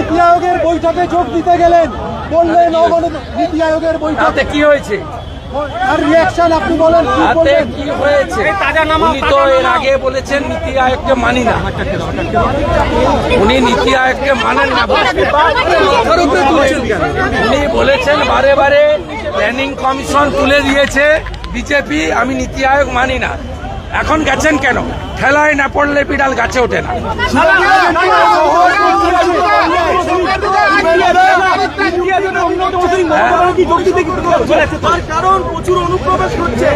নীতি আয়োগের বৈঠকে যোগ দিতে গেলেন। বললেন অবনত নীতি আয়োগের বৈঠকে। কি হয়েছে? আর রিয়াকশন আপনি বলেন কি তাতে কি হয়েছে? উনি তো এর আগে বলেছেন নীতি আয়োগকে মানি না। উনি নীতি আয়োগকে মানেন না। উনি বলেছেন বারে বারে প্ল্যানিং কমিশন তুলে দিয়েছে। বিজেপি আমি নীতি আয়োগ মানি না। এখন গেছেন কেন? ঠেলায় না পড়লে বিড়াল গাছে ওঠে না। কারণ প্রচুর অনুপ্রবেশ হচ্ছে।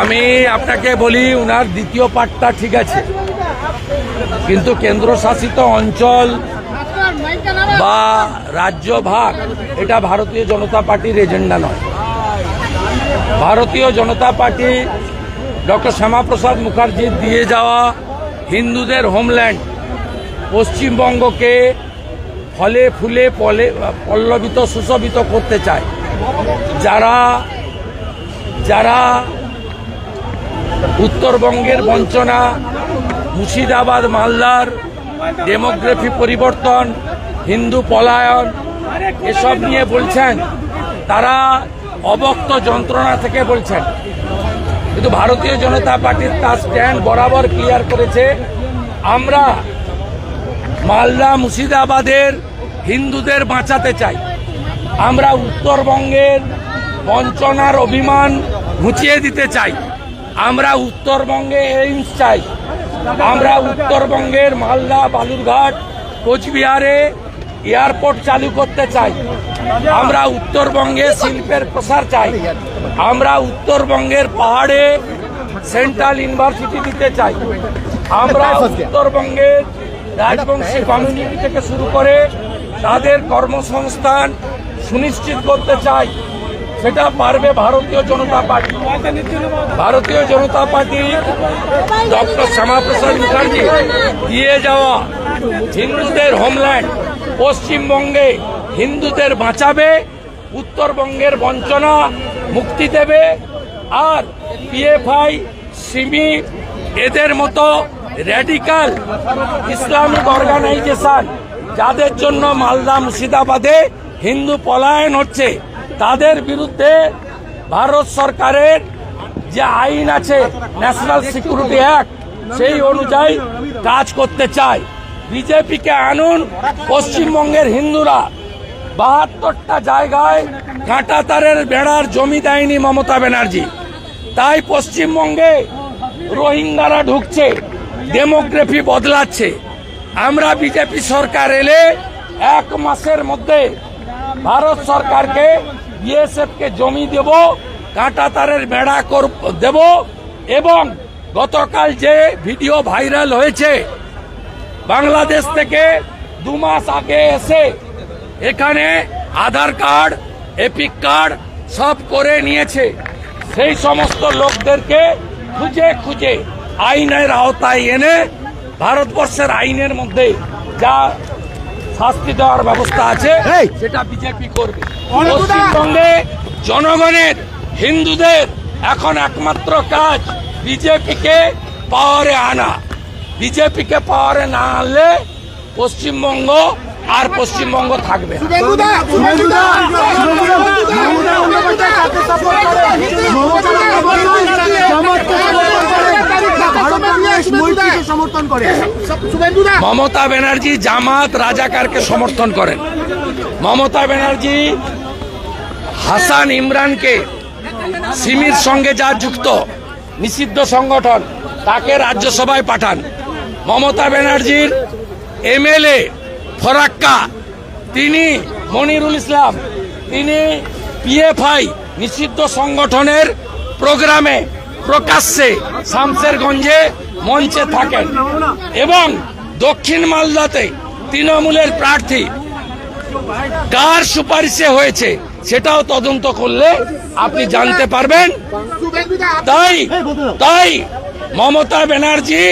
আমি আপনাকে বলি উনার দ্বিতীয় পার্টটা ঠিক আছে। কিন্তু কেন্দ্রশাসিত অঞ্চল বা রাজ্য ভাগ এটা ভারতীয় জনতা পার্টির এজেন্ডা নয়। ভারতীয় জনতা পার্টি ডক্টর শ্যামাপ্রসাদ মুখার্জি দিয়ে যাওয়া হিন্দুদের হোমল্যান্ড পশ্চিমবঙ্গকে ফলে ফুলে পলে, পল্লবিত, সুশোভিত করতে চায়। যারা যারা উত্তরবঙ্গের বঞ্চনা, মুর্শিদাবাদ মালদার ডেমোগ্রাফি পরিবর্তন, হিন্দু পলায়ন, এসব নিয়ে বলছেন, তারা অবক্ত যন্ত্রণা থেকে বলছেন। কিন্তু ভারতীয় জনতা পার্টির তার স্ট্যান্ড বরাবর ক্লিয়ার করেছে, আমরা মালদা মুর্শিদাবাদের হিন্দুদের বাঁচাতে চাই। আমরা উত্তরবঙ্গের বঞ্চনার অভিমান ঘুচিয়ে দিতে চাই। আমরা উত্তরবঙ্গে এইমস চাই। আমরা উত্তরবঙ্গের মালদা, বালুরঘাট, কোচবিহারে এয়ারপোর্ট চালু করতে চাই। আমরা উত্তরবঙ্গে শিল্পের প্রসার চাই। আমরা উত্তরবঙ্গের পাহাড়ে সেন্ট্রাল ইউনিভার্সিটি দিতে চাই। আমরা উত্তরবঙ্গের রাজবংশী কমিউনিটি থেকে শুরু করে তাদের কর্মসংস্থান সুনিশ্চিত করতে চাই। সেটা পারবে Bharatiya Janata Party. Bharatiya Janata Party doctor Shyamaprasad Mukherjee দিয়ে যাওয়া হিন্দুদের হোমল্যান্ড। পশ্চিমবঙ্গে হিন্দুদের বাঁচাবে, উত্তরবঙ্গের বঞ্চনা মুক্তি দেবে, আর পিএফআই, সিমি, এদের মতো র্যাডিক্যাল ইসলামিক অর্গানাইজেশন যাদের জন্য মালদা মুর্শিদাবাদে হিন্দু পলায়ন হচ্ছে, তাদের বিরুদ্ধে ভারত সরকারের যে আইন আছে ন্যাশনাল সিকিউরিটি অ্যাক্ট সেই অনুযায়ী কাজ করতে চায়। বিজেপিকে আনুন পশ্চিমবঙ্গের হিন্দুরা। বাহাত্তরটা জায়গায় কাঁটাতারের বেড়ার জমি দেয়নি মমতা ব্যানার্জি। তাই পশ্চিমবঙ্গে রোহিঙ্গারা ঢুকছে, ডেমোগ্রাফি বদলাচ্ছে। আমরা বিজেপি সরকার এলে এক মাসের মধ্যে ভারত সরকারকে বিএসএফ কে জমি দেব কাঁটা তারের বেড়া দেব এবং গতকাল যে ভিডিও ভাইরাল হয়েছে বাংলাদেশ থেকে দু মাস আগে এসে এখানে আধার কার্ড এপিক কার্ড সব করে নিয়েছে। সেই সমস্ত লোকদেরকে খুঁজে খুঁজে আইনের আওতায় এনে ভারতবর্ষের আইনের মধ্যে যা শাস্তি দেওয়ার ব্যবস্থা আছে সেটা বিজেপি করবে। পশ্চিমবঙ্গে জনগণের হিন্দুদের এখন একমাত্র কাজ বিজেপিকে পাওয়ারে আনা। বিজেপিকে পাওয়ারে না আনলে পশ্চিমবঙ্গ আর পশ্চিমবঙ্গ থাকবে মমতা ব্যানার্জি জামাত রাজাকারকে সমর্থন করেন। মমতা ব্যানার্জি হাসান ইমরানকে সিমির সঙ্গে যা যুক্ত নিষিদ্ধ সংগঠন তাকে রাজ্যসভায় পাঠান। মমতা ব্যানার্জির এমএলএ ফরাক্কা, তিনি মনিরুল ইসলাম, তিনি পিএফআই নিষিদ্ধ সংগঠনের প্রোগ্রামে প্রকাশ্যে শামসেরগঞ্জে মঞ্চে থাকেন এবং দক্ষিণ মালদাতে তৃণমূলের প্রার্থী কার সুপারিশে হয়েছে সেটাও তদন্ত করলে আপনি জানতে পারবেন। তাই তাই মমতা ব্যানার্জি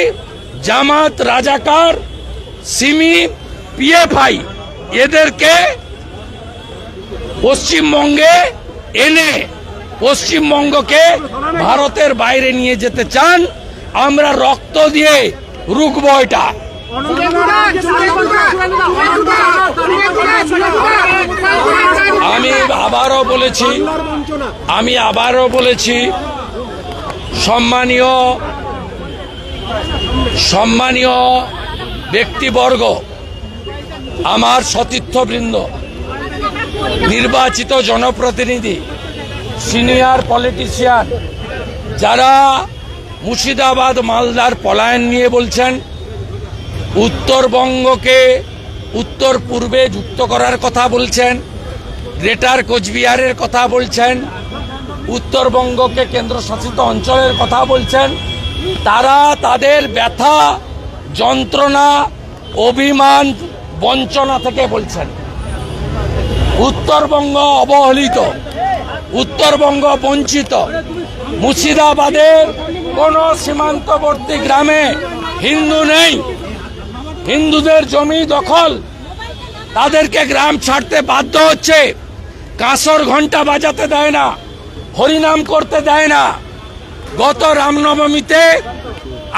জামাত, রাজাকার, সিমি, পিএফআই এদেরকে পশ্চিমবঙ্গে এনে পশ্চিমবঙ্গকে ভারতের বাইরে নিয়ে যেতে চান। আমরা রক্ত দিয়ে রুকবো এটা। আমি আবারও বলেছি, আমি আবারও বলেছি, সম্মানীয় সম্মানীয় ব্যক্তিবর্গ, আমার সতীর্থবৃন্দ, নির্বাচিত জনপ্রতিনিধি, সিনিয়র পলিটিশিয়ান, যারা মুর্শিদাবাদ মালদার পলায়ন নিয়ে বলছেন, উত্তরবঙ্গকে উত্তর পূর্বে যুক্ত করার কথা বলছেন, গ্রেটার কোচবিহারের কথা বলছেন, উত্তরবঙ্গকে কেন্দ্রশাসিত অঞ্চলের কথা বলছেন তারা তাদের ব্যথা, যন্ত্রণা, অভিমান, বঞ্চনা থেকে বলছেন। উত্তরবঙ্গ অবহেলিত, উত্তরবঙ্গ বঞ্চিত। মুর্শিদাবাদের কোন সীমান্তবর্তী গ্রামে হিন্দু নেই। হিন্দুদের জমি দখল। তাদেরকে গ্রাম ছাড়তে বাধ্য হচ্ছে। কাঁসর ঘণ্টা বাজাতে দেয় না, হরিনাম করতে দেয় না। গত রামনবমীতে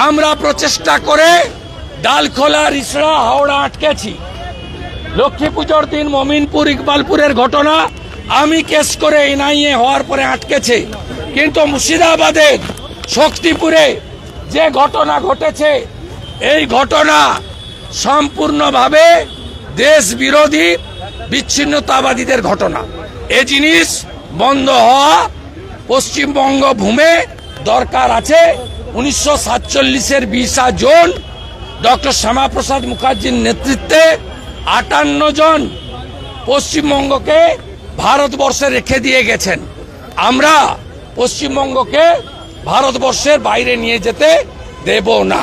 আমরা প্রচেষ্টা করে ডালখোলা রিসড়া হাওড়া আটকেছি। লক্ষ্মী পুজোর দিন মমিনপুর ইকবালপুরের ঘটনা আমি কেস করে এনআইএ হওয়ার পরে আটকেছে। কিন্তু মুর্শিদাবাদের শক্তিপুরে যে ঘটনা ঘটেছে, এই ঘটনা সম্পূর্ণভাবে দেশ বিরোধী বিচ্ছিন্নতাবাদীদের ঘটনা। এ জিনিস বন্ধ হওয়া পশ্চিমবঙ্গ ভূমে দরকার আছে। উনিশশো সাতচল্লিশের বিশা জুন ডক্টর শ্যামাপ্রসাদ মুখার্জির নেতৃত্বে আটান্ন জন পশ্চিমবঙ্গকে ভারতবর্ষে রেখে দিয়ে গেছেন। আমরা পশ্চিমবঙ্গকে ভারতবর্ষের বাইরে নিয়ে যেতে দেব না।